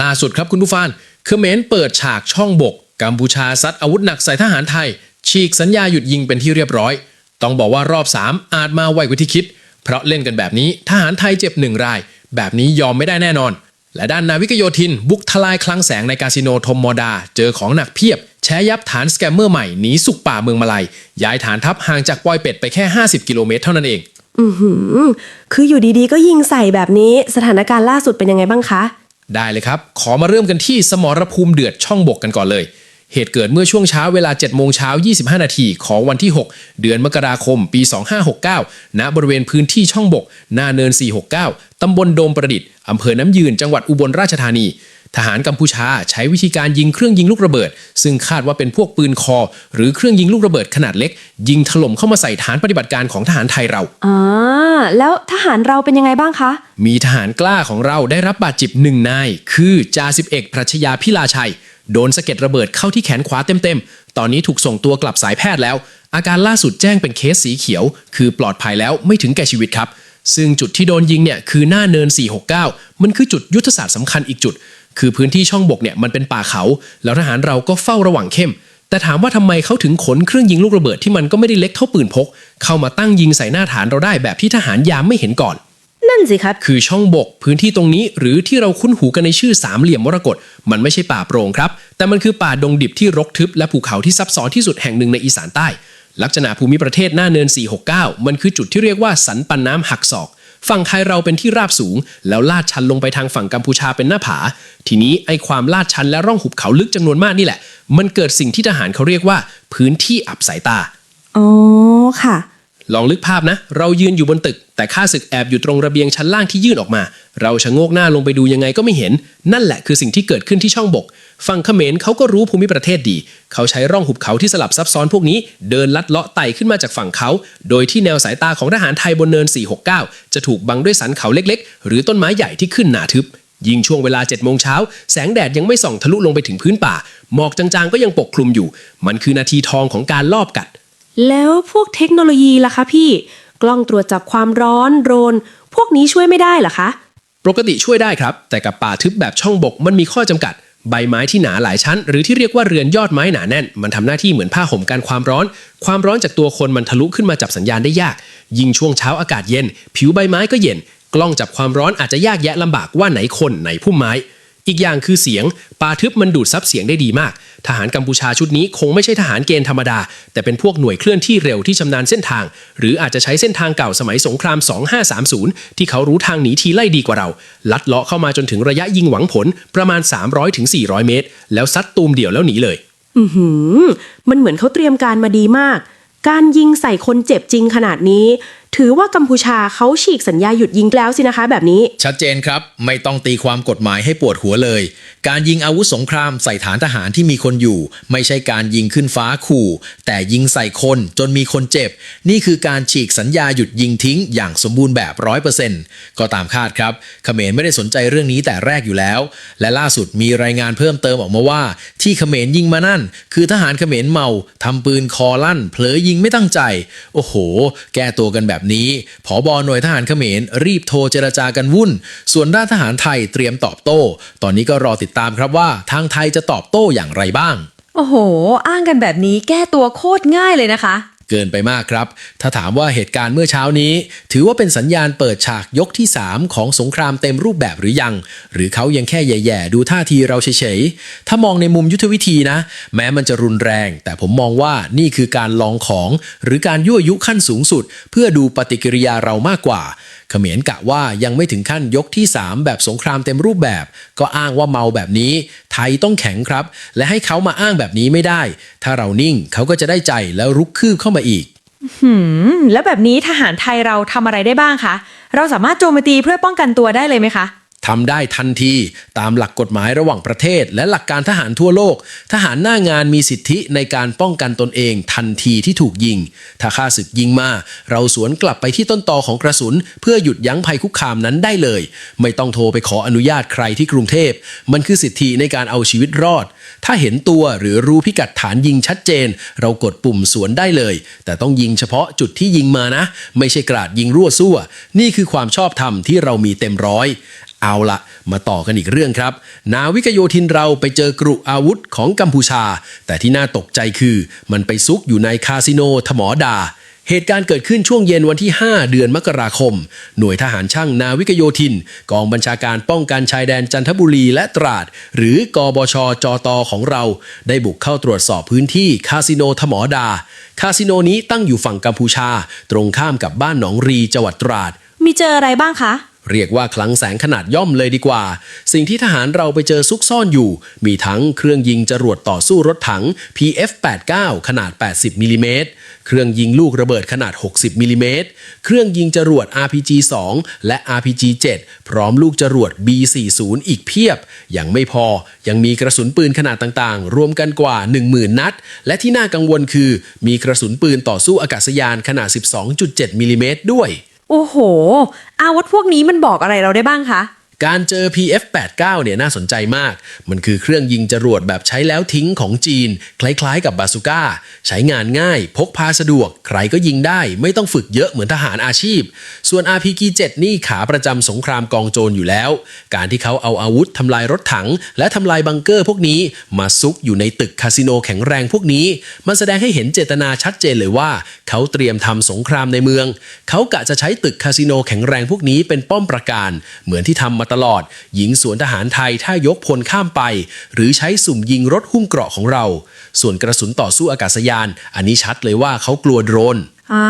ล่าสุดครับคุณผู้ฟังเขมรเปิดฉากช่องบก กัมพูชาซัดอาวุธหนักใส่ทหารไทย ฉีกสัญญาหยุดยิงเป็นที่เรียบร้อย ต้องบอกว่ารอบ 3 อาจมาไวกว่าที่คิด เพราะเล่นกันแบบนี้ทหารไทยเจ็บหนึ่งราย แบบนี้ยอมไม่ได้แน่นอน และด้านนาวิกโยธิน บุกทลายคลังแสงในคาสิโนทมมอดา เจอของหนักเพียบ แช้ยับฐานสแกมเมอร์ใหม่หนีสุกป่าเมืองมาลายย้ายฐานทัพห่างจากปอยเป็ดไปแค่ 50 กิโลเมตรเท่านั้นเองอือหือ คืออยู่ดีๆ ก็ยิงใส่แบบนี้ สถานการณ์ล่าสุดเป็นยังไงบ้างคะ ได้เลยครับ ขอมาเริ่มกันที่สมรภูมิเดือดช่องบกกันก่อนเลย เหตุเกิดเมื่อช่วงเช้าเวลา 7 โมงเช้า 25 นาทีของวันที่ 6 เดือนมกราคม ปี 2569 ณ บริเวณพื้นที่ช่องบก หน้าเนิน 469 ตำบลโดมประดิษฐ์ อำเภอน้ำยืน จังหวัดอุบลราชธานี ทหารกัมพูชาใช้วิธีการยิงเครื่องยิงลูกระเบิด ซึ่งคาดว่าเป็นพวกปืนคอ หรือเครื่องยิงลูกระเบิดขนาดเล็ก ยิงถล่มเข้ามาใส่ฐานปฏิบัติการของทหารไทยเราอ่าแล้วทหารเราเป็นยังไงบ้างคะ มีทหารกล้าของเราได้รับบาดเจ็บหนึ่งนาย คือจ่าสิบเอกปรัชญาพิลาชัย โดนสะเก็ดระเบิดเข้าที่แขนขวาเต็มๆ ตอนนี้ถูกส่งตัวกลับสายแพทย์แล้ว อาการล่าสุดแจ้งเป็นเคสสีเขียว คือปลอดภัยแล้วไม่ถึงแก่ชีวิตครับซึ่งจุดที่โดนยิงเนี่ยคือหน้าเนิน 469 มันคือจุดยุทธศาสตร์สำคัญอีกจุด คือพื้นที่ช่องบกเนี่ยมันเป็นป่าเขา แล้วทหารเราก็เฝ้าระวังเข้ม แต่ถามว่าทำไมเขาถึงขนเครื่องยิงลูกระเบิดที่มันก็ไม่ได้เล็กเท่าปืนพก เข้ามาตั้งยิงใส่หน้าฐานเราได้แบบที่ทหารยามไม่เห็นก่อน นั่นสิครับ คือช่องบกพื้นที่ตรงนี้หรือที่เราคุ้นหูกันในชื่อสามเหลี่ยมมรกตมันไม่ใช่ป่าโปร่งครับ แต่มันคือป่าดงดิบที่รกทึบและภูเขาที่ซับซ้อนที่สุดแห่งหนึ่งในอีสานใต้ลักษณะภูมิประเทศหน้าเนิน 469 มันคือจุดที่เรียกว่าสันปันน้ำหักศอก ฝั่งไทยเราเป็นที่ราบสูง แล้วลาดชันลงไปทางฝั่งกัมพูชาเป็นหน้าผา ทีนี้ไอ้ความลาดชันและร่องหุบเขาลึกจำนวนมากนี่แหละ มันเกิดสิ่งที่ทหารเขาเรียกว่า พื้นที่อับสายตา อ๋อค่ะ ลองลึกภาพนะ เรายืนอยู่บนตึก แต่ข้าศึกแอบอยู่ตรงระเบียงชั้นล่างที่ยื่นออกมา เราชะโงกหน้าลงไปดูยังไงก็ไม่เห็น นั่นแหละคือสิ่งที่เกิดขึ้นที่ช่องบก ฝั่งเขมรเขาก็รู้ภูมิประเทศดี เขาใช้ร่องหุบเขาที่สลับซับซ้อนพวกนี้ เดินลัดเลาะไต่ขึ้นมาจากฝั่งเขา โดยที่แนวสายตาของทหารไทยบนเนิน 469 จะถูกบังด้วยสันเขาเล็ก ๆ หรือต้นไม้ใหญ่ที่ขึ้นหนาทึบยิ่งช่วงเวลา7โมงเช้าแสงแดดยังไม่ส่องทะลุลงไปถึงพื้นป่า หมอกจางๆก็ยังปกคลุมอยู่ มันคือนาทีทองของการลอบกัด แล้วพวกเทคโนโลยีล่ะคะพี่ กล้องตรวจจับความร้อนโดรนพวกนี้ช่วยไม่ได้เหรอคะ ปกติช่วยได้ครับ แต่กับป่าทึบแบบช่องบกมันมีข้อจำกัด ใบไม้ที่หนาหลายชั้น หรือที่เรียกว่าเรือนยอดไม้หนาแน่น มันทำหน้าที่เหมือนผ้าห่มกันความร้อน ความร้อนจากตัวคนมันทะลุขึ้นมาจับสัญญาณได้ยาก ยิ่งช่วงเช้าอากาศเย็น ผิวใบไม้ก็เย็น กล้องจับความร้อนอาจจะยากแยะลำบากว่าไหนคนไหนพุ่มไม้ อีกอย่างคือเสียงป่าทึบมันดูดซับเสียงได้ดีมาก ทหารกัมพูชาชุดนี้คงไม่ใช่ทหารเกณฑ์ธรรมดา แต่เป็นพวกหน่วยเคลื่อนที่เร็วที่ชำนาญเส้นทาง หรืออาจจะใช้เส้นทางเก่าสมัยสงคราม 2530 ที่เขารู้ทางหนีทีไล่ดีกว่าเรา ลัดเลาะเข้ามาจนถึงระยะยิงหวังผลประมาณ 300-400 เมตร แล้วซัดตูมเดี่ยวแล้วหนีเลย อือหือ มันเหมือนเขาเตรียมการมาดีมาก การยิงใส่คนเจ็บจริงขนาดนี้ ถือว่ากัมพูชาเขาฉีกสัญญาหยุดยิงแล้วสินะคะ แบบนี้ ชัดเจนครับ ไม่ต้องตีความกฎหมายให้ปวดหัวเลย การยิงอาวุธสงครามใส่ฐานทหารที่มีคนอยู่ ไม่ใช่การยิงขึ้นฟ้าขู่ แต่ยิงใส่คนจนมีคนเจ็บ นี่คือการฉีกสัญญาหยุดยิงทิ้งอย่างสมบูรณ์แบบร้อยเปอร์เซ็นต์ก็ตามคาดครับเขมรไม่ได้สนใจเรื่องนี้แต่แรกอยู่แล้ว และล่าสุดมีรายงานเพิ่มเติมออกมาว่า ที่เขมรยิงมานั่น คือทหารเขมรเมาทำปืนคอลั่นเผลอยิงไม่ตั้งใจ โอ้โห แก้ตัวกันแบบนี้ผอบอหน่วยทหารเขมรรีบโทรเจรจากันวุ่น ส่วนด้านทหารไทยเตรียมตอบโต้ ตอนนี้ก็รอติดตามครับว่าทางไทยจะตอบโต้อย่างไรบ้าง โอ้โห อ้างกันแบบนี้แก้ตัวโคตรง่ายเลยนะคะ เกินไปมากครับ ถ้าถามว่าเหตุการณ์เมื่อเช้านี้ ถือว่าเป็นสัญญาณเปิดฉากยกที่ 3 ของสงครามเต็มรูปแบบหรือยัง หรือเขายังแค่แย่ๆ ดูท่าทีเราเฉยๆ ถ้ามองในมุมยุทธวิธีนะ แม้มันจะรุนแรง แต่ผมมองว่านี่คือการลองของ หรือการยั่วยุขั้นสูงสุด เพื่อดูปฏิกิริยาเรามากกว่า เขมรกะว่ายังไม่ถึงขั้นยกที่ 3 แบบสงครามเต็มรูปแบบ ก็อ้างว่าเมาแบบนี้ ไทยต้องแข็งครับ และให้เขามาอ้างแบบนี้ไม่ได้ ถ้าเรานิ่งเขาก็จะได้ใจแล้วรุกคืบเข้ามาอีกหืมแล้วแบบนี้ทหารไทยเราทำอะไรได้บ้างคะ เราสามารถโจมตีเพื่อป้องกันตัวได้เลยไหมคะ ทำได้ทันที ตามหลักกฎหมายระหว่างประเทศ และหลักการทหารทั่วโลก ทหารหน้างานมีสิทธิในการป้องกันตนเองทันทีที่ถูกยิง ถ้าข้าศึกยิงมา เราสวนกลับไปที่ต้นตอของกระสุน เพื่อหยุดยั้งภัยคุกคามนั้นได้เลย ไม่ต้องโทรไปขออนุญาตใครที่กรุงเทพ มันคือสิทธิในการเอาชีวิตรอด ถ้าเห็นตัวหรือรู้พิกัดฐานยิงชัดเจน เรากดปุ่มสวนได้เลย แต่ต้องยิงเฉพาะจุดที่ยิงมานะ ไม่ใช่กราดยิงรั่วซั่ว นี่คือความชอบธรรมที่เรามีเต็มร้อย เอาละมาต่อกันอีกเรื่องครับ นาวิกโยธินเราไปเจอกรุอาวุธของกัมพูชา แต่ที่น่าตกใจคือ มันไปซุกอยู่ในคาสิโนถมอดาเหตุการณ์เกิดขึ้นช่วงเย็นวันที่ 5 เดือนมกราคม หน่วยทหารช่างนาวิกโยธิน กองบัญชาการป้องกันชายแดนจันทบุรีและตราด หรือกบชจตของเรา ได้บุกเข้าตรวจสอบพื้นที่คาสิโนถมอดา คาสิโนนี้ตั้งอยู่ฝั่งกัมพูชา ตรงข้ามกับบ้านหนองรีจังหวัดตราด มีเจออะไรบ้างคะ เรียกว่าคลังแสงขนาดย่อมเลยดีกว่า สิ่งที่ทหารเราไปเจอซุกซ่อนอยู่ มีทั้งเครื่องยิงจรวดต่อสู้รถถัง PF89 ขนาด 80มิลิเมตรเครื่องยิงลูกระเบิดขนาด 60มิลิเมตรเครื่องยิงจรวด RPG2 และ RPG7 พร้อมลูกจรวด B40 อีกเพียบ ยังไม่พอ ยังมีกระสุนปืนขนาดต่างๆ รวมกันกว่า 10,000 นัด และที่น่ากังวลคือ มีกระสุนปืนต่อสู้อากาศยานขนาด 12.7มิลิเมตรด้วย โอ้โหอาวุธพวกนี้มันบอกอะไรเราได้บ้างคะ การเจอ PF89 เนี่ยน่าสนใจมาก มันคือเครื่องยิงจรวดแบบใช้แล้วทิ้งของจีน คล้ายๆกับบาซูก้า ใช้งานง่าย พกพาสะดวก ใครก็ยิงได้ ไม่ต้องฝึกเยอะเหมือนทหารอาชีพ ส่วน RPG7 นี่ขาประจำสงครามกองโจรอยู่แล้ว การที่เขาเอาอาวุธทำลายรถถัง และทำลายบังเกอร์พวกนี้ มาซุกอยู่ในตึกคาสิโนแข็งแรงพวกนี้ มันแสดงให้เห็นเจตนาชัดเจนเลยว่า เขาเตรียมทำสงครามในเมือง เขากะจะใช้ตึกคาสิโนแข็งแรงพวกนี้เป็นป้อมปราการ เหมือนที่ทำมาตลอดยิงสวนทหารไทยถ้ายกพลข้ามไป หรือใช้สุ่มยิงรถหุ้มเกราะของเรา ส่วนกระสุนต่อสู้อากาศยาน อันนี้ชัดเลยว่าเขากลัวโดรนอ่า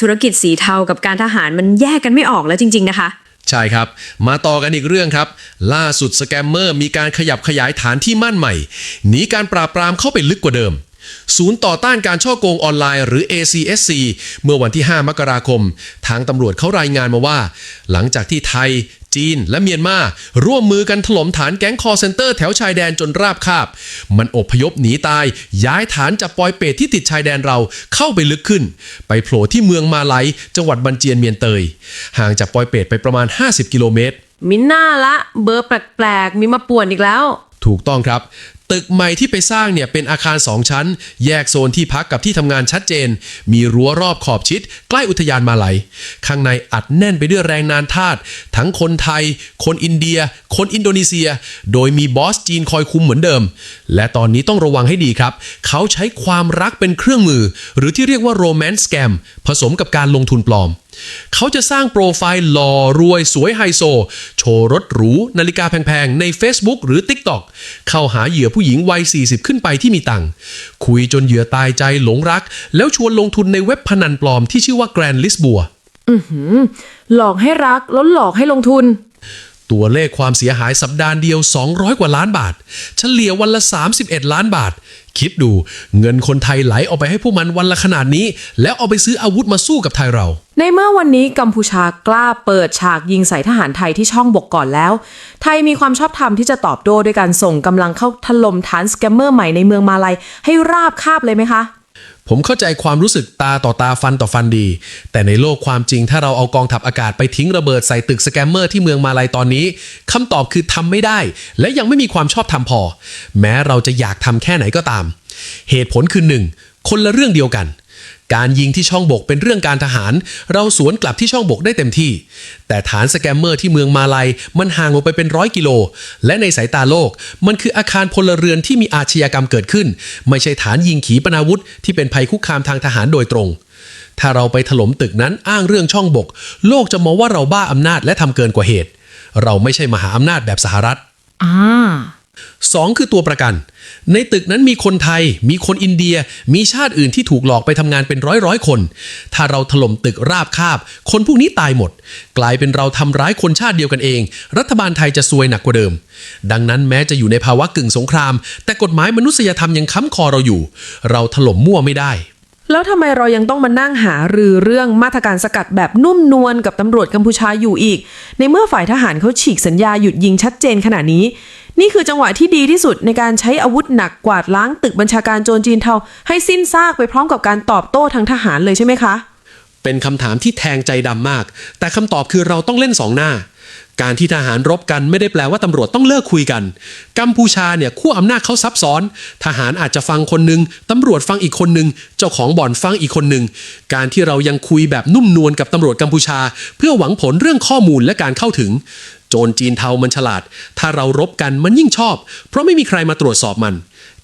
ธุรกิจสีเทากับการทหารมันแยกกันไม่ออกแล้วจริง ๆ นะคะ ใช่ครับ มาต่อกันอีกเรื่องครับ ล่าสุดสแกมเมอร์มีการขยับขยายฐานที่มั่นใหม่หนีการปราบปรามเข้าไปลึกกว่าเดิมศูนย์ต่อต้านการช่อโกงออนไลน์หรือ ACSC เมื่อวันที่ 5 มกราคม ทางตำรวจเขารายงานมาว่า หลังจากที่ไทย จีน และเมียนมาร่วมมือกันถล่มฐานแก๊งคอร์เซนเตอร์แถวชายแดนจนราบคาบ มันอพยพหนีตาย ย้ายฐานจากปอยเปตที่ติดชายแดนเราเข้าไปลึกขึ้น ไปโผล่ที่เมืองมาไลจังหวัดบันเจียนเมียนเตย ห่างจากปอยเปตไปประมาณ 50 กิโลเมตรมิน่าละ เบอร์แปลกๆ มีมาป่วนอีกแล้ว ถูกต้องครับ ตึกใหม่ที่ไปสร้างเนี่ยเป็นอาคาร 2 ชั้น แยกโซนที่พักกับที่ทำงานชัดเจน มีรั้วรอบขอบชิด ใกล้อุทยานมาลัย ข้างในอัดแน่นไปด้วยแรงนานทาสทั้งคนไทย คนอินเดีย คนอินโดนีเซีย โดยมีบอสจีนคอยคุมเหมือนเดิม และตอนนี้ต้องระวังให้ดีครับ เขาใช้ความรักเป็นเครื่องมือ หรือที่เรียกว่าโรแมนต์สแกมผสมกับการลงทุนปลอม เขาจะสร้างโปรไฟล์หล่อรวยสวยไฮโซ โชว์รถหรู นาฬิกาแพงๆ ใน Facebook หรือ TikTok เข้าหาเหยื่อผู้หญิงวัย 40 ขึ้นไปที่มีตังค์คุยจนเหยื่อตายใจหลงรัก แล้วชวนลงทุนในเว็บพนันปลอมที่ชื่อว่าแกรนลิสบัวหลอกให้รักแล้วหลอกให้ลงทุน ตัวเลขความเสียหายสัปดาห์เดียว 200 กว่าล้านบาท เฉลี่ยวันละ 31 ล้านบาท คิดดูเงินคนไทยไหลออกไปให้พวกมันวันละขนาดนี้ แล้วเอาไปซื้ออาวุธมาสู้กับไทยเรา ในเมื่อวันนี้กัมพูชากล้าเปิดฉากยิงใส่ทหารไทยที่ช่องบกก่อนแล้ว ไทยมีความชอบธรรมที่จะตอบโต้ด้วยการส่งกำลังเข้าถล่มฐานสแกมเมอร์ใหม่ในเมืองมาลัยให้ราบคาบเลยไหมคะ ผมเข้าใจความรู้สึกตาต่อตาฟันต่อฟันดี แต่ในโลกความจริงถ้าเราเอากองทัพอากาศไปทิ้งระเบิดใส่ตึกสแกมเมอร์ที่เมืองมาลายตอนนี้คำตอบคือทำไม่ได้ และยังไม่มีความชอบธรรมพอ แม้เราจะอยากทำแค่ไหนก็ตาม เหตุผลคือหนึ่งคนละเรื่องเดียวกัน การยิงที่ช่องบกเป็นเรื่องการทหาร เราสวนกลับที่ช่องบกได้เต็มที่ แต่ฐานสแกมเมอร์ที่เมืองมาลัย มันห่างออกไปเป็นร้อยกิโล และในสายตาโลก มันคืออาคารพลเรือนที่มีอาชญากรรมเกิดขึ้น ไม่ใช่ฐานยิงขีปนาวุธ ที่เป็นภัยคุกคามทางทหารโดยตรง ถ้าเราไปถล่มตึกนั้นอ้างเรื่องช่องบก โลกจะมองว่าเราบ้าอำนาจและทำเกินกว่าเหตุ เราไม่ใช่มหาอำนาจแบบสหรัฐ อ่า สองคือตัวประกัน ในตึกนั้นมีคนไทย มีคนอินเดีย มีชาติอื่นที่ถูกหลอกไปทำงานเป็นร้อยร้อยคน ถ้าเราถล่มตึกราบคาบ คนพวกนี้ตายหมด กลายเป็นเราทำร้ายคนชาติเดียวกันเอง รัฐบาลไทยจะซวยหนักกว่าเดิม ดังนั้นแม้จะอยู่ในภาวะกึ่งสงคราม แต่กฎหมายมนุษยธรรมยังค้ำคอเราอยู่ เราถล่มมั่วไม่ได้ แล้วทำไมเรายังต้องมานั่งหารือเรื่องมาตรการสกัดแบบนุ่มนวลกับตำรวจกัมพูชาอยู่อีก ในเมื่อฝ่ายทหารเขาฉีกสัญญาหยุดยิงชัดเจนขนาดนี้ นี่คือจังหวะที่ดีที่สุดในการใช้อาวุธหนักกวาดล้างตึกบัญชาการโจรจีนเทาให้สิ้นซากไปพร้อมกับการตอบโต้ทางทหารเลยใช่ไหมคะ เป็นคำถามที่แทงใจดำมาก แต่คำตอบคือเราต้องเล่นสองหน้า การที่ทหารรบกันไม่ได้แปลว่าตำรวจต้องเลิกคุยกัน กัมพูชาเนี่ยขั้วอำนาจเขาซับซ้อน ทหารอาจจะฟังคนหนึ่งตำรวจฟังอีกคนหนึ่งเจ้าของบ่อนฟังอีกคนหนึ่งการที่เรายังคุยแบบนุ่มนวลกับตำรวจกัมพูชา เพื่อหวังผลเรื่องข้อมูลและการเข้าถึง โจรจีนเทามันฉลาด ถ้าเรารบกันมันยิ่งชอบ เพราะไม่มีใครมาตรวจสอบมัน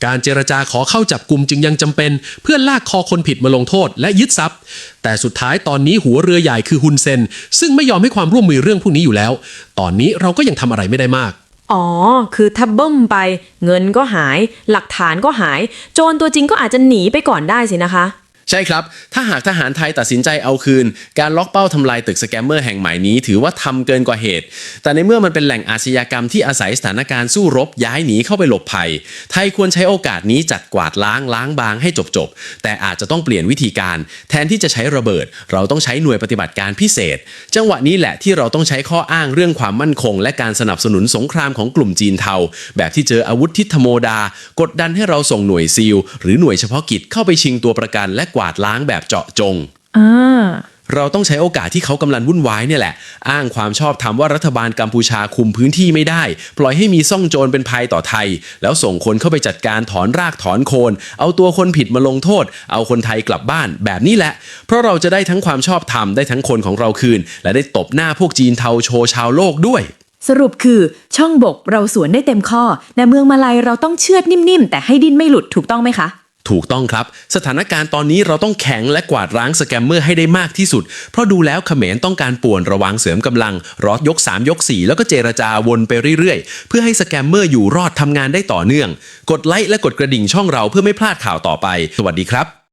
การเจรจาขอเข้าจับกลุ่มจึงยังจำเป็น เพื่อลากคอคนผิดมาลงโทษและยึดทรัพย์ แต่สุดท้ายตอนนี้หัวเรือใหญ่คือฮุนเซน ซึ่งไม่ยอมให้ความร่วมมือเรื่องพวกนี้อยู่แล้ว ตอนนี้เราก็ยังทำอะไรไม่ได้มากอ๋อ คือถ้าเบิ้มไป เงินก็หาย หลักฐานก็หาย โจรตัวจริงก็อาจจะหนีไปก่อนได้สินะคะ ใช่ครับ ถ้าหากทหารไทยตัดสินใจเอาคืน การล็อกเป้าทำลายตึกสแกมเมอร์แห่งใหม่นี้ถือว่าทำเกินกว่าเหตุ แต่ในเมื่อมันเป็นแหล่งอาชญากรรมที่อาศัยสถานการณ์สู้รบย้ายหนีเข้าไปหลบภัย ไทยควรใช้โอกาสนี้จัดกวาดล้างล้างบางให้จบๆ แต่อาจจะต้องเปลี่ยนวิธีการ แทนที่จะใช้ระเบิด เราต้องใช้หน่วยปฏิบัติการพิเศษ จังหวะนี้แหละที่เราต้องใช้ข้ออ้างเรื่องความมั่นคง และการสนับสนุนสงครามของกลุ่มจีนเทา แบบที่เจออาวุธทิศธโมดา กดดันให้เราส่งหน่วยซีลหรือหน่วยเฉพาะกิจเข้าไปชิงตัวประกันและกวาดล้างแบบเจาะจงอ่าเราต้องใช้โอกาสที่เขากำลังวุ่นวายเนี่ยแหละ อ้างความชอบธรรมว่ารัฐบาลกัมพูชาคุมพื้นที่ไม่ได้ ปล่อยให้มีซ่องโจรเป็นภัยต่อไทย แล้วส่งคนเข้าไปจัดการถอนรากถอนโคน เอาตัวคนผิดมาลงโทษ เอาคนไทยกลับบ้านแบบนี้แหละ เพราะเราจะได้ทั้งความชอบธรรมได้ทั้งคนของเราคืน และได้ตบหน้าพวกจีนเทาโชว์ชาวโลกด้วยสรุปคือช่องบกเราสวนได้เต็มข้อแต่เมืองมาลัยเราต้องเชือดนิ่มๆ แต่ให้ดิ้นไม่หลุดถูกต้องไหมคะ ถูกต้องครับ สถานการณ์ตอนนี้เราต้องแข็งและกวาดร้างสแกมเมอร์ให้ได้มากที่สุด เพราะดูแล้วเขมรต้องการป่วนระวังเสริมกำลัง รอดยก 3 ยก 4 แล้วก็เจรจาวนไปเรื่อยๆ เพื่อให้สแกมเมอร์อยู่รอดทำงานได้ต่อเนื่อง กดไลค์และกดกระดิ่งช่องเราเพื่อไม่พลาดข่าวต่อไป สวัสดีครับ